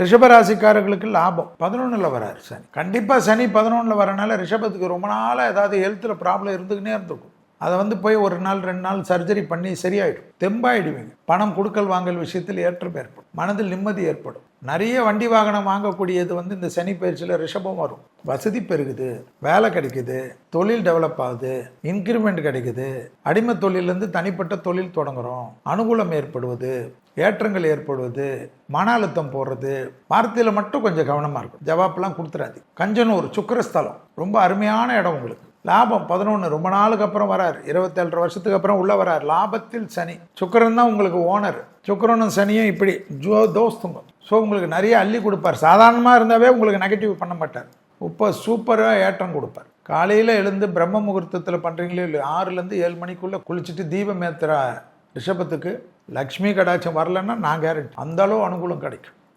ரிஷபராசிக்காரர்களுக்கு லாபம். பதினொன்றில் வராரு சனி. கண்டிப்பாக சனி பதினொன்றில் வரனால ரிஷபத்துக்கு ரொம்ப நாளாக ஏதாவது ஹெல்த்தில் ப்ராப்ளம் இருந்துக்கினே இருந்திருக்கும். அதை வந்து போய் ஒரு நாள் ரெண்டு நாள் சர்ஜரி பண்ணி சரியாயிடும். தெம்பாயிடுவீங்க. பணம் கொடுக்கல் வாங்கல் விஷயத்தில் ஏற்றம் ஏற்படும். மனதில் நிம்மதி ஏற்படும். நிறைய வண்டி வாகனம் வாங்கக்கூடியது வந்து இந்த சனி பயிற்சியில் ரிஷபம் வரும். வசதி பெருகுது வேலை கிடைக்குது தொழில் டெவலப் ஆகுது இன்க்ரிமெண்ட் கிடைக்குது. அடிமை தொழிலேருந்து தனிப்பட்ட தொழில் தொடங்குறோம். அனுகூலம் ஏற்படுவது ஏற்றங்கள் ஏற்படுவது மன அழுத்தம் போடுறது வார்த்தையில் மட்டும் கொஞ்சம் கவனமாக இருக்கும் ஜவாப்லாம் கொடுத்துடாது கஞ்சனூர் சுக்கரஸ்தலம். ரொம்ப அருமையான இடம் உங்களுக்கு. லாபம் பதினொன்று ரொம்ப நாளுக்கு அப்புறம் வரார். இருபத்தேழு வருஷத்துக்கு அப்புறம் உள்ளே வரார். லாபத்தில் சனி. சுக்கரன் தான் உங்களுக்கு ஓனர். சுக்கரனும் சனியும் இப்படி ஜோ தோஸ்துங்க ஸோ உங்களுக்கு நிறைய அள்ளி கொடுப்பார். சாதாரணமாக இருந்தாவே உங்களுக்கு நெகட்டிவ் பண்ண மாட்டார். இப்போ சூப்பராக ஏற்றம் கொடுப்பார். காலையில் எழுந்து பிரம்ம முகூர்த்தத்தில் பண்ணுறீங்களோ இல்லை ஆறுலேருந்து ஏழு மணிக்குள்ளே குளிச்சுட்டு தீபம் ஏற்றுற ரிஷபத்துக்கு லக்ஷ்மி கடாட்சம் வரலன்னா நான் கேரண்டி அந்தளவு அனுகூலம் கிடைக்கும்.